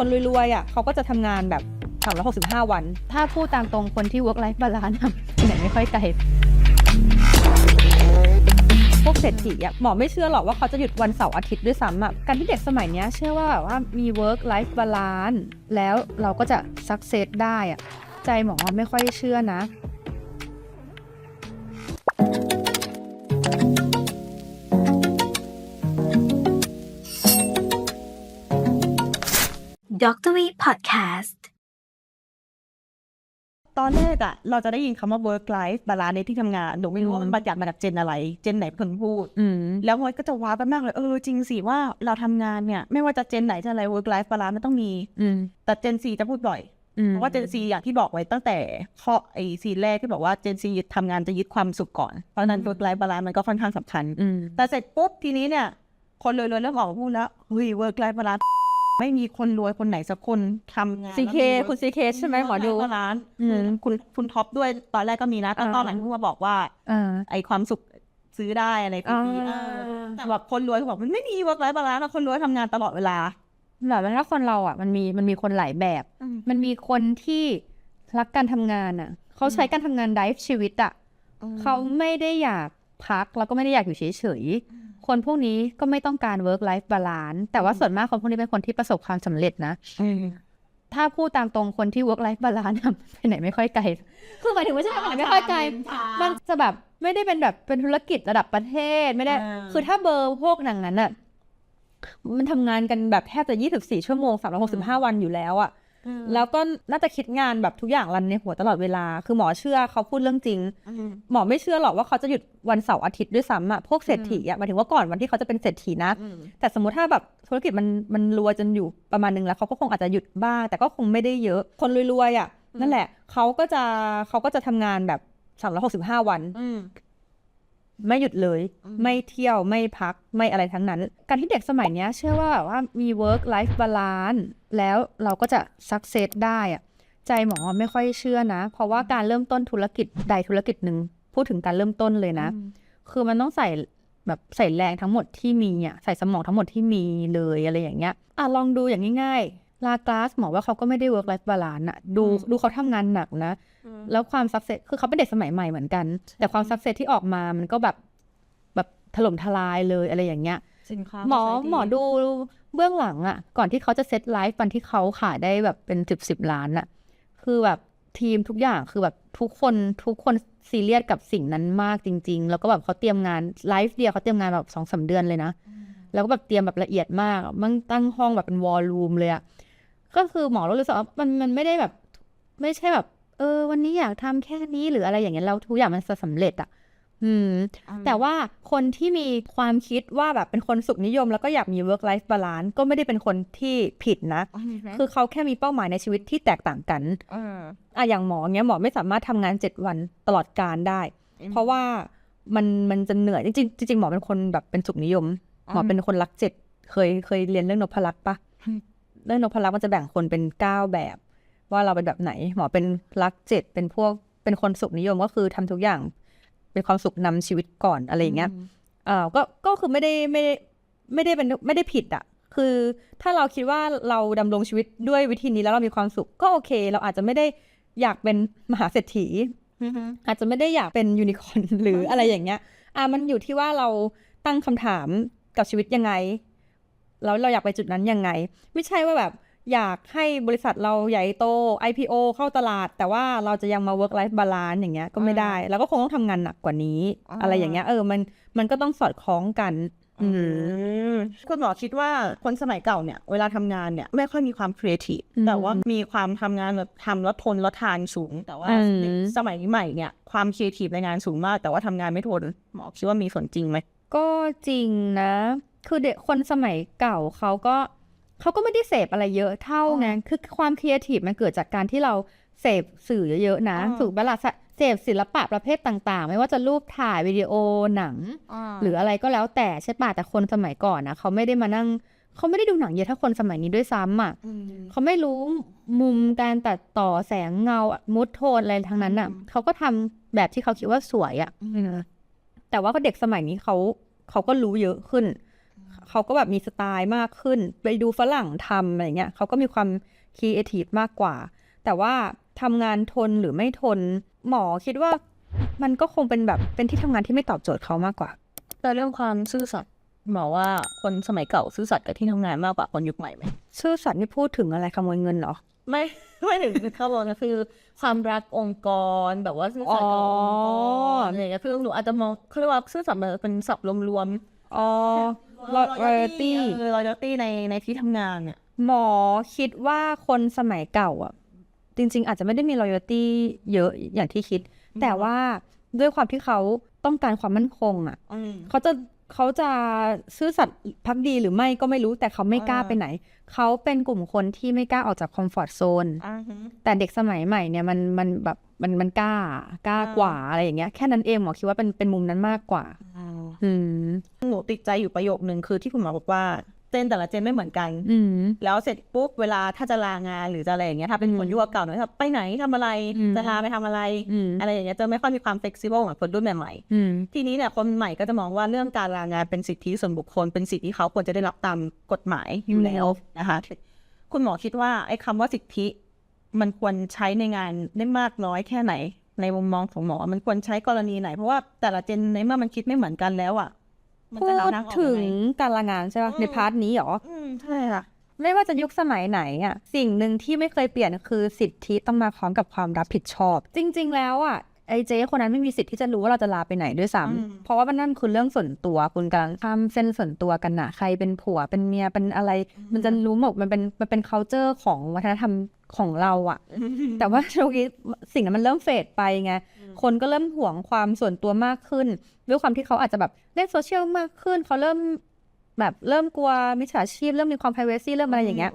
คนรวยๆอะเขาก็จะทำงานแบบ365 วัน ถ้าพูดตามตรงคนที่ work life balance อะไปไหนไม่ค่อยไกลพวกเศรษฐีอะหมอไม่เชื่อหรอกว่าเขาจะหยุดวันเสาร์อาทิตย์ด้วยซ้ำอะการที่เด็กสมัยเนี้ยเชื่อว่าแบบว่ามี work life balance แล้วเราก็จะ success ได้อะใจหมอไม่ค่อยเชื่อนะ Dr. V Podcast ตอนแรกอะเราจะได้ยินคำว่า work life balance ในที่ทำงานหนูไม่รู้ว่ามันบัญญัติมาจากเจนอะไร เจนไหนเป็นคนพูดอืมแล้วมันก็จะว้าวไปมากเลย เออ จริงสิว่าเราทำงานเนี่ย ไม่ว่าจะเจนไหนจะอะไร work life balance มันต้องมีอืมแต่เจนซีจะพูดบ่อยอืมเพราะว่าเจนซีอย่างที่บอกไว้ตั้งแต่ข้อไอซีแรกที่บอกว่าเจนซีทำงานจะยึดความสุขก่อน เพราะฉะนั้น work life balance มันก็ค่อนข้างสำคัญอืมแต่เสร็จปุ๊บทีนี้เนี่ย คนรวยๆเริ่มออกมาพูดแล้วเฮ้ย work life balance ไม่มีคนรวยคนไหนสักคนทำงาน CK แล้วมีคุณ CK ใช่ไหมหมอดูร้านอืม คุณคุณท็อปด้วยตอนแรกก็มีนะแต่อ่าตอนหลังเพิ่งมาบอกว่าอ่าไอความสุขซื้อได้อะไรพวกนี้อ่าเออแต่แบบคนรวยเขาบอกมันไม่มีเวิร์กไลฟ์บาลานซ์คนรวยทำงานตลอดเวลา แบบว่าถ้าคนเราอะมันมีมันมีคนหลายแบบ มันมีคนที่รักการทำงานอะ เขาใช้การทำงานไดฟ์ชีวิตอะ เขาไม่ได้อยากพักแล้วก็ไม่ได้อยากอยู่เฉยๆ คนพวกนี้ก็ไม่ต้องการ work life balance แต่ว่าส่วนมากคนพวกนี้เป็นคนที่ประสบความสำเร็จนะถ้าพูดตามตรงคนที่ work life balance อะไปไหนไม่ค่อยไกล คือหมายถึงไม่ใช่ไปไหนไม่ค่อยไกล มันจะแบบไม่ได้เป็นแบบเป็นธุรกิจระดับประเทศไม่ได้อ่าคือถ้าเบอร์พวกหนังนั้นอะมันทำงานกันแบบแทบจะ 24 ชั่วโมง 365 วันอยู่แล้วอะ แล้วก็น่าจะคิดงานแบบทุกอย่างรันในหัวตลอดเวลา คือหมอเชื่อเขาพูดเรื่องจริง หมอไม่เชื่อหรอกว่าเขาจะหยุดวันเสาร์อาทิตย์ด้วยซ้ำอะพวกเศรษฐีอะหมายถึงว่าก่อนวันที่เขาจะเป็นเศรษฐีนะ แต่สมมติถ้าแบบธุรกิจมันมันรวยจนอยู่ประมาณนึงแล้วเขาก็คงอาจจะหยุดบ้าง แต่ก็คงไม่ได้เยอะ คนรวยๆอะนั่นแหละเขาก็จะเขาก็จะทำงานแบบ365วัน ไม่หยุดเลย ไม่เที่ยวไม่พักไม่อะไรทั้งนั้น การที่เด็กสมัยเนี้ยเชื่อว่าแบบว่ามี work life balance แล้วเราก็จะ success ได้อะใจหมอไม่ค่อยเชื่อนะ เพราะว่าการเริ่มต้นธุรกิจใดธุรกิจหนึ่งพูดถึงการเริ่มต้นเลยนะ คือมันต้องใส่แบบใส่แรงทั้งหมดที่มีอะใส่สมองทั้งหมดที่มีเลยอะไรอย่างเงี้ยอะลองดูอย่างง่ายๆ ลากลาสหมอว่าเขาก็ไม่ได้ work life balance อะดูดูเขาทำงานหนักนะ แล้วความสักเซสคือเขาเป็นเด็กสมัยใหม่เหมือนกัน แต่ความสักเซสที่ออกมามันก็แบบแบบถล่มทลายเลยอะไรอย่างเงี้ยสินค้าหมอหมอดูเบื้องหลังอะก่อนที่เขาจะเซตไลฟ์วันที่เขาขายได้แบบเป็นสิบสิบล้านอะคือแบบทีมทุกอย่างคือแบบทุกคนทุกคนซีเรียสกับสิ่งนั้นมากจริง ๆ แล้วก็แบบเขาเตรียมงานไลฟ์เดียวเขาเตรียมงานแบบสองสามเดือนเลยนะ แล้วก็แบบเตรียมแบบละเอียดมากอะมันตั้งห้องแบบเป็นวอลลุ่มเลยอะ ก็คือหมอรู้สึกว่ามันมันไม่ได้แบบ ไม่ใช่แบบ เออ วันนี้อยากทำแค่นี้หรืออะไรอย่างเงี้ยแล้วทุกอย่างมันจะสำเร็จอะอืม แต่ว่าคนที่มีความคิดว่าแบบเป็นคนสุขนิยม แล้วก็อยากมี work life balance ก็ไม่ได้เป็นคนที่ผิดนะ คือเขาแค่มีเป้าหมายในชีวิตที่แตกต่างกันอะอย่างหมอเงี้ยหมอไม่สามารถทำงานเจ็ดวันตลอดการได้ เพราะว่ามันมันจะเหนื่อยจริงๆจริงๆหมอเป็นคนแบบเป็นสุขนิยม หมอเป็นคนรักเจ็ดเคยเคยเรียนเรื่องนพลักษ์ปะอืม เรื่องนพลักษ์มันจะแบ่งคนเป็นเก้าแบบ ว่าเราเป็นแบบไหน หมอเป็นรักเจ็ดเป็นพวกเป็นคนสุขนิยมก็คือทำทุกอย่าง เป็นความสุขนำชีวิตก่อนอะไรอย่างเงี้ยเอ่าก็ก็คือไม่ได้ไม่ได้ไม่ได้เป็นไม่ได้ผิดอะคือถ้าเราคิดว่าเราดำรงชีวิตด้วยวิธีนี้แล้วเรามีความสุขก็โอเค เราอาจจะไม่ได้อยากเป็นมหาเศรษฐีอาจจะไม่ได้อยากเป็นยูนิคอร์นหรืออะไรอย่างเงี้ย อะมันอยู่ที่ว่าเราตั้งคำถามกับชีวิตยังไง แล้วเราอยากไปจุดนั้นยังไง ไม่ใช่ว่าแบบอยากให้บริษัทเราใหญ่โต IPO เข้าตลาด แต่ว่าเราจะยังมา work life balance อย่างเงี้ยก็ไม่ได้เราก็คงต้องทำงานหนักกว่านี้อ่าอะไรอย่างเงี้ยเออมันมันก็ต้องสอดคล้องกันอืมคุณหมอคิดว่าคนสมัยเก่าเนี่ย เวลาทำงานเนี่ย ไม่ค่อยมีความครีเอทีฟอืมแต่ว่ามีความทำงานแบบทำแล้วทนแล้วทานสูง แต่ว่าอืมเด็กสมัยใหม่เนี่ย ความครีเอทีฟในงานสูงมาก แต่ว่าทำงานไม่ทนหมอคิดว่ามีส่วนจริงไหมก็จริงนะ คือเด็กคนสมัยเก่าเขาก็เขาก็ไม่ได้เสพอะไรเยอะเท่าไงคือความครีเอทีฟมันเกิดจากการที่เราเสพสื่อเยอะๆนะอ่าถูกเวลาเสพศิลปะประเภทต่างๆ ไม่ว่าจะรูปถ่ายวิดีโอหนัง หรืออะไรก็แล้วแต่ใช่ป่ะแต่คนสมัยก่อนนะเขาไม่ได้มานั่งเขาไม่ได้ดูหนังเยอะเท่าคนสมัยนี้ด้วยซ้ำอะเขาไม่รู้มุมการตัดต่อแสงเงามุดโทนอะไรทั้งนั้นอะอืมเขาก็ทำแบบที่เขาคิดว่าสวยอะแต่ว่าก็เด็กสมัยนี้เขาเขาก็รู้เยอะขึ้น เขาก็แบบมีสไตล์มากขึ้น ไปดูฝรั่งทำอะไรเงี้ยเขาก็มีความครีเอทีฟมากกว่า แต่ว่าทำงานทนหรือไม่ทน หมอคิดว่ามันก็คงเป็นแบบเป็นที่ทำงานที่ไม่ตอบโจทย์เขามากกว่า แต่เรื่องความซื่อสัตย์หมอว่าคนสมัยเก่าซื่อสัตย์กับที่ทำงานมากกว่าคนยุคใหม่ไหมซื่อสัตย์นี่พูดถึงอะไรขโมยเงินเหรอไม่ไม่ถึงเขาบอกนะคือความรักองค์กรแบบว่าซื่อสัตย์กับองค์กอ๋อรอะไรอย่างเงี้ยคือหนูอาจจะมองเขาเรียกว่าซื่อสัตย์มันเป็นศัพท์รวมอ๋อๆ loyalty เออ loyalty ในในที่ทำงานเนี่ยหมอคิดว่าคนสมัยเก่าอะ จริง ๆ อาจจะไม่ได้มี loyalty เยอะอย่างที่คิด แต่ว่าด้วยความที่เขาต้องการความมั่นคงอะอืมเขาจะเขาจะซื่อสัตย์พักดีหรือไม่ก็ไม่รู้แต่เขาไม่กล้าอ่าไปไหน เขาเป็นกลุ่มคนที่ไม่กล้าออกจากคอมฟอร์ z โซนอ่าฮะแต่เด็กสมัยใหม่เนี่ยมันมันแบบมันมันกล้ากล้ากว่าอะไรอย่างเงี้ยแค่นั้นเองหมอคิดว่าเป็นเป็นมุมนั้นมากกว่าอืม หนูติดใจอยู่ประโยคนึงคือที่คุณหมอบอกว่าเจนแต่ละเจนไม่เหมือนกัน อืมแล้วเสร็จปุ๊บเวลาถ้าจะลางานหรือจะอะไรอย่างเงี้ยถ้าเป็นคนอืมยุคเก่าหน่อยแบบไปไหนทำอะไรอืมจะพาไปทำอะไรอืมอะไรอย่างเงี้ยจะไม่ค่อยมีความ flexible เหมือนคนรุ่นใหม่อืมๆทีนี้เนี่ยคนใหม่ก็จะมองว่าเรื่องการลางานเป็นสิทธิส่วนบุคคลเป็นสิทธิที่เขาควรจะได้รับตามกฎหมายอยู่แล้วนะคะคุณหมอคิดว่าไอ้คำว่าสิทธิ มันควรใช้ในงานได้มากน้อยแค่ไหน ในมุมมองของหมอ มันควรใช้กรณีไหน เพราะว่าแต่ละเจนในเมื่อมันคิดไม่เหมือนกันแล้วอะมันพูจะดหาทางออกถึงยังไงการลางานใช่ป่ะอืมในพาร์ทนี้เหรออืมใช่ค่ะ ไม่ว่าจะยุคสมัยไหนอะ สิ่งหนึ่งที่ไม่เคยเปลี่ยนคือสิทธิต้องมาพร้อมกับความรับผิดชอบ จริง ๆ แล้วอะไอ้เจ๊คนนั้นไม่มีสิทธิ์ที่จะรู้ว่าเราจะลาไปไหนด้วยซ้อืมำเพราะว่ามันนั่นคือเรื่องส่วนตัวคุณกำลังข้ามเส้นส่วนตัวกันน่ะใครเป็นผัวเป็นเมียเป็นอะไร มันจะรู้หมดมันเป็นมันเป็น culture ของวัฒนธรรม ของเราอะแต่ว่าช่วงนี้สิ่งนั้นมันเริ่มเฟดไปไง คนก็เริ่มห่วงความส่วนตัวมากขึ้น ด้วยความที่เขาอาจจะแบบเล่นโซเชียลมากขึ้น เขาเริ่มแบบเริ่มกลัวมิจฉาชีพ เริ่มมีความ p r i เวซีเริ่มอะไรอย่างเงี้ย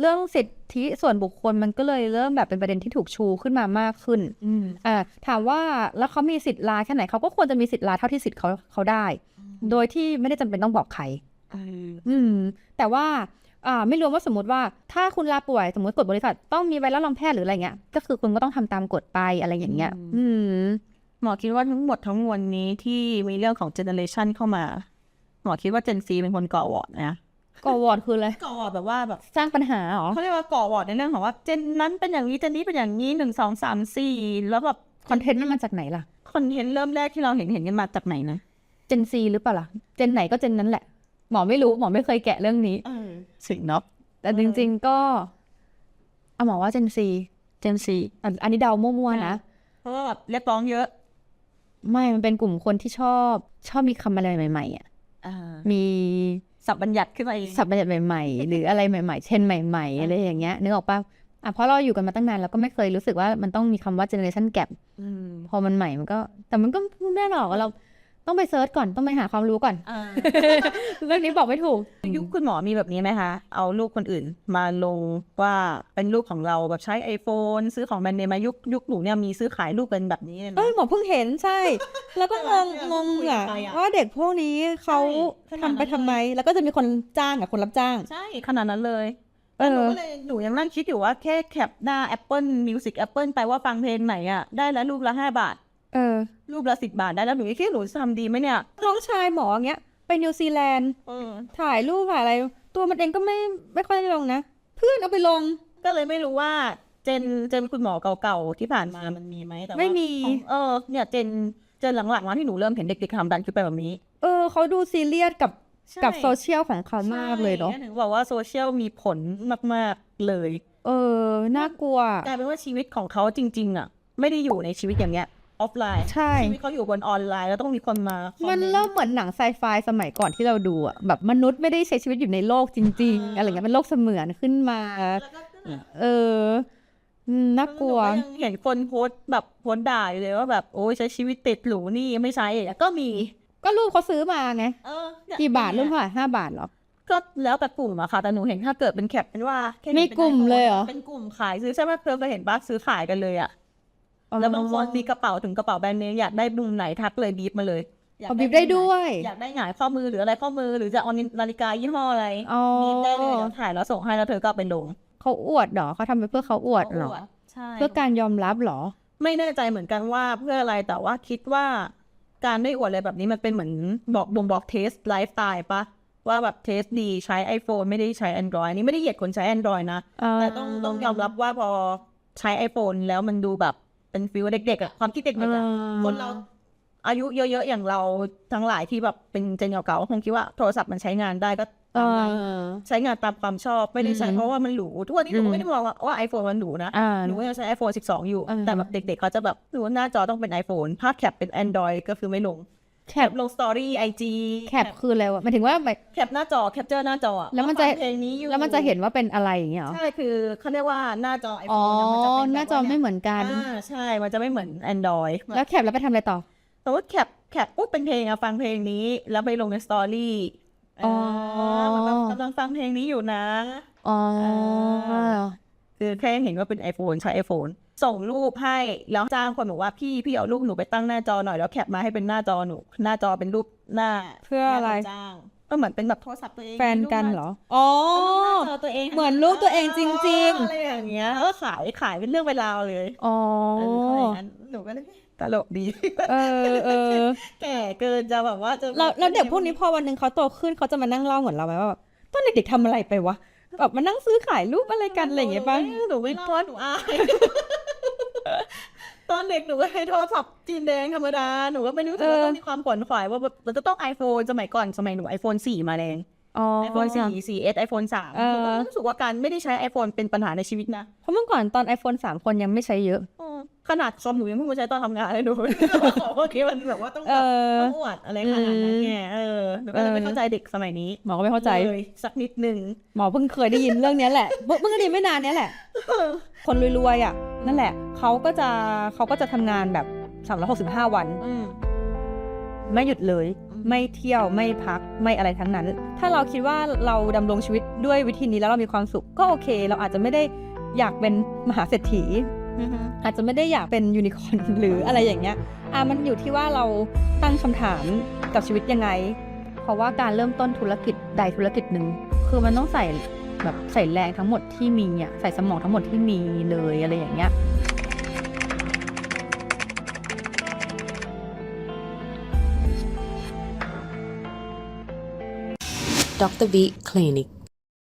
เรื่องสิทธิส่วนบุคคลมันก็เลยเริ่มแบบเป็นประเด็นที่ถูกชูขึ้นมามากขึ้นอ่าถามว่าแล้วเขามีสิทธิ์ลาแค่ไหนเขาก็ควรจะมีสิทธิ์ลาเท่าที่สิทธิ์เขาเขาได้ โดยที่ไม่ได้จำเป็นต้องบอกใคร อืม แต่ว่าอ่า ไม่รวมว่าสมมติว่าถ้าคุณลาป่วยสมมติกฎบริษัทต้องมีใบรับรองแพทย์หรืออะไรเงี้ยก็คือคุณก็ต้องทำตามกฎไปอะไรอย่างเงี้ยอืมหมอคิดว่าทั้งหมดทั้งมวลนี้ที่มีเรื่องของเจเนอเรชันเข้ามา หมอคิดว่าเจนซีเป็นคนก่อวอร์ดนะก่อวอร์ดคืออะไรก่อวอร์ดแบบว่าแบบสร้างปัญหาเหรอเขาเรียกว่าก่อวอร์ดในเรื่องของว่าเจนนั้นเป็นอย่างนี้เจนนี้เป็นอย่างนี้หนึ่งสองสามสี่แล้วแบบคอนเทนต์มันมาจากไหนล่ะคอนเทนต์เริ่มแรกที่เราเห็นเห็นกันมาจากไหนนะเจนซีหรือเปล่าล่ะเจนไหนก็เจนนั้นแหละ หมอไม่รู้หมอไม่เคยแกะเรื่องนี้สิงเนาะแต่จริง ๆ ก็เอาหมอว่าเจนซีเจนซีอันอันนี้เดามั่วๆนะเพราะว่าแบบเรียกร้องเยอะ ไม่มันเป็นกลุ่มคนที่ชอบ ชอบมีคำอะไรใหม่ ๆ อะมีสับบัญญัติขึ้นมาเองศัพท์บัญญัติใหม่ๆ หรืออะไรใหม่ๆ เช่นใหม่ๆอะไรอย่างเงี้ยนึกออกปะอะเพราะเราอยู่กันมาตั้งนานเราก็ไม่เคยรู้สึกว่ามันต้องมีคำว่า generation gap อืมพอมันใหม่มันก็ แต่มันก็ไม่ได้หรอกเรา ต้องไปเซิร์ชก่อนต้องไปหาความรู้ก่อนอ่าเรื่องนี้บอกไม่ถูก ยุคคุณหมอมีแบบนี้ไหมคะ เอารูปคนอื่น มาลงว่าเป็นรูปของเราแบบใช้ iPhone ซื้อของแบรนด์เนมมายุคยุคหนูเนี่ยมีซื้อขายรูปเป็นแบบนี้เลยนะเอ้ยหมอเพิ่งเห็นใช่ แล้วก็งงใช่งไหมงคุยกับอะใครอะว่าเด็กพวกนี้เขาใช่ขนาดทำไปนั้นทำไม แล้วก็จะมีคนจ้างกับคนรับจ้าง ใช่ขนาดนั้นเลยเอแล้วหนูอก็เลยหนูยังนั่งคิดอยู่ว่าแค่แคปหน้า Apple Music Apple ไปว่าฟังเพลงไหนอะได้แล้วรูปละห้าบาท เออ รูปละสิบบาทได้แล้วหนูคิดหนูจะทำดีไหมเนี่ย น้องชายหมออย่างเงี้ยไปนิวซีแลนด์ เออ ถ่ายรูปถ่ายอะไร ตัวมันเองก็ไม่ไม่ค่อยได้ลงนะ เพื่อนเอาไปลง ก็เลยไม่รู้ว่าเจนเจนคุณหมอเก่าๆที่ผ่านมามันมีไหมแต่ว่าไม่มี ของเออเนี่ยเจนเจนหลังๆมาที่หนูเริ่มเห็นเด็กๆทำดันคือไปนแบบนี้เออเขาดูซีเรียสกับใช่กับโซเชียลของเขามากเลยเนาะ ใช่ถึงบอกว่าโซเชียลมีผลมากๆเลย เออ น่ากลัว กลายเป็นว่าชีวิตของเขาจริง ๆ อะ ไม่ได้อยู่ในชีวิตอย่างเงี้ย ออฟไลน์ใช่ ชีวิตเขาอยู่บนออนไลน์ แล้วต้องมีคนมาคอมันต์เริ่มเหมือนหนังไซไฟสมัยก่อนที่เราดูอะแบบมนุษย์ไม่ได้ใช้ชีวิตอยู่ในโลกจริง ๆ อะไรเงี้ยเป็นโลกเสมือนขึ้นมา แล้วก็เอออืมน่ากลัวหนูยังเห็นคนโพสต์แบบโพสต์ด่าอยู่เลยว่าแบบโอ้ยใช้ชีวิตติดหรูนี่ไม่ใช้อะก็มี ก็รูปเขาซื้อมาไงเออเนี่ยกี่บาทรูปเท่าไหร่ห้าบาทเหรอ ก็แล้วแต่กลุ่มอะค่ะแต่หนูเห็นถ้าเกิดเป็นแคปเป็นว่าแค่มีกลุ่มเลยเหรอ เป็นกลุ่มขายซื้อใช่ไหมเพิ่มเคยเห็นบ้าซื้อขายกันเลยอะ แล้วบางคนมีกระเป๋าถึงกระเป๋าแบรนด์เนมอยากได้มุมไหนทักเลยบีบมาเลยอยากเอาบีบได้ด้วย อยากได้หงายข้อมือหรืออะไรข้อมือหรือจะเอานาฬิกายี่ห้ออะไรอ๋อบีบได้เลยเดี๋ยวถ่ายแล้วส่งให้แล้วเธอก็เอาไปลงเขาอวดเหรอเขาทำไปเพื่อเขาอวดเหรอใช่เพื่อการยอมรับเหรอ ไม่แน่ใจเหมือนกันว่าเพื่ออะไรแต่ว่าคิดว่าการได้อวดอะไรแบบนี้มันเป็นเหมือนบอกบ่งบอกเทสไลฟ์สไตล์ปะว่าแบบเทสดีใช้ iPhone ไม่ได้ใช้ Android อันนี้ไม่ได้เหยียดคนใช้ Android นะ แต่ต้องต้องยอมรับว่าพอใช้ iPhone แล้วมันดูแบบ เป็นฟิลเด็กๆอะความคิดเด็กๆอะคนเราอายุเยอะๆอย่างเราทั้งหลายที่แบบเป็นเจนเก่าๆก็คงคิดว่าโทรศัพท์มันใช้งานได้ก็เอตามนั้นอใช้งานตามความชอบไม่ได้ใช้อืมเพราะว่ามันหรูทุกวันนี้หนูอืมก็ไม่ได้มองว่าไอโฟนมันหรูนะอ่าหนูก็ยังใช้ iPhone 12 อยู่อ่าแต่แบบเด็กๆเขาจะแบบหนูว่าหน้าจอต้องเป็น iPhone ภาพแคปเป็น Android ก็คือไม่ลง แคแคปปลงสตอรี่ไอจีแคปคืออะไรวะหมายถึงว่าแบบ แคปหน้าจอแคปเจอร์หน้าจออแล้วมันจะ ฟังเพลงนี้อยู่แล้วมันจะเห็นว่าเป็นอะไรอย่างเงี้ยเหรอ ใช่คือเขาเรียกว่าหน้าจออ๋อ iPhone ะมันจะเป็นแบบหน้าจอไม่เหมือนกัน อ่าใช่มันจะไม่เหมือน Android แล้วแคปแล้วไปทำอะไรต่อ สมมติแคปแคปปุ๊บเป็นเพลงอะฟังเพลงนี้ แล้วไปลงในสตอรี่อ๋อเหมือนแบบกำลังฟังเพลงนี้อยู่นะ อ๋อ คือแค่เห็นว่าเป็น iPhone ใช้ iPhone ส่งรูปให้แล้วจ้างคนบอกว่าพี่พี่เอารูปหนูไปตั้งหน้าจอหน่อยแล้วแคปมาให้เป็นหน้าจอหนู หน้าจอเป็นรูปหน้าเพื่ออะไรหน้าคนจ้างก็เหมือนเป็นแบบโทรศัพท์ตัวเองแฟนกันเหรออ๋อหน้าจอตัวเองเหมือนรูปตัวเองจริงๆอะไรอย่างเงี้ยแล้วก็ขายขายเป็นเรื่องเป็นราวเลยอ๋อเออเขาอย่างนั้นหนูก็เลยตลกดี เออเออแก่เกินจะแบบว่าจะแล้วแล้วเด็กพวกนี้พอวันหนึ่งเขาโตขึ้นเขาจะมานั่งเล่าเหมือนเราไหมว่าแบบตอนเด็กๆทำอะไรไปวะแบบมานั่งซื้อขายรูปอะไรกันอะไรอย่างเงี้ยป่ะหนูไม่รอดหนูอาย ตอนเด็กหนูก็ให้โทรศัพท์จีนแดงธรรมดา หนูก็ไม่รู้สึกว่าต้องมีความขวนขวายว่าแบบเราจะต้อง iPhone สมัยก่อนสมัยหนู iPhone 4 มาแรง อ๋อ iPhone 4 4S iPhone 3เออหนูก็รู้สึกว่าการไม่ได้ใช้ iPhone เป็นปัญหาในชีวิตนะเพราะเมื่อก่อนตอน iPhone 3 คนยังไม่ใช้เยอะอืมขนาดคอมหนูยังเพิ่งมาใช้ตอนทำงานเลยหนูโอเคมันแบบว่าต้องเอแบบอ ต้องอวดอะไรขนาดนั้นไงเออหนูก็เลยไม่เออเข้าใจเด็กสมัยนี้หมอก็ไม่เข้าใจ เลยสักนิดนึง หมอเพิ่งเคยได้ยินเรื่องเนี้ยแหละ เพิ่งเพิ่งได้ยินไม่นานเนี้ยแหละ คนรวยๆอะ นั่นแหละ เขาก็จะเขาก็จะทำงานแบบ 365 วัน อืม ไม่หยุดเลยอืม ไม่เที่ยวไม่พักไม่อะไรทั้งนั้น ถ้าเราคิดว่าเราดำรงชีวิตด้วยวิธีนี้แล้วเรามีความสุขก็โอเค เราอาจจะไม่ได้อยากเป็นมหาเศรษฐีอาจจะไม่ได้อยากเป็นยูนิคอร์นหรืออะไรอย่างเงี้ยอะมันอยู่ที่ว่าเราตั้งคำถามกับชีวิตยังไง เพราะว่าการเริ่มต้นธุรกิจใดธุรกิจหนึ่งคือมันต้องใส่แบบใส่แรงทั้งหมดที่มีอะใส่สมองทั้งหมดที่มีเลยอะไรอย่างเงี้ย Dr. V Clinic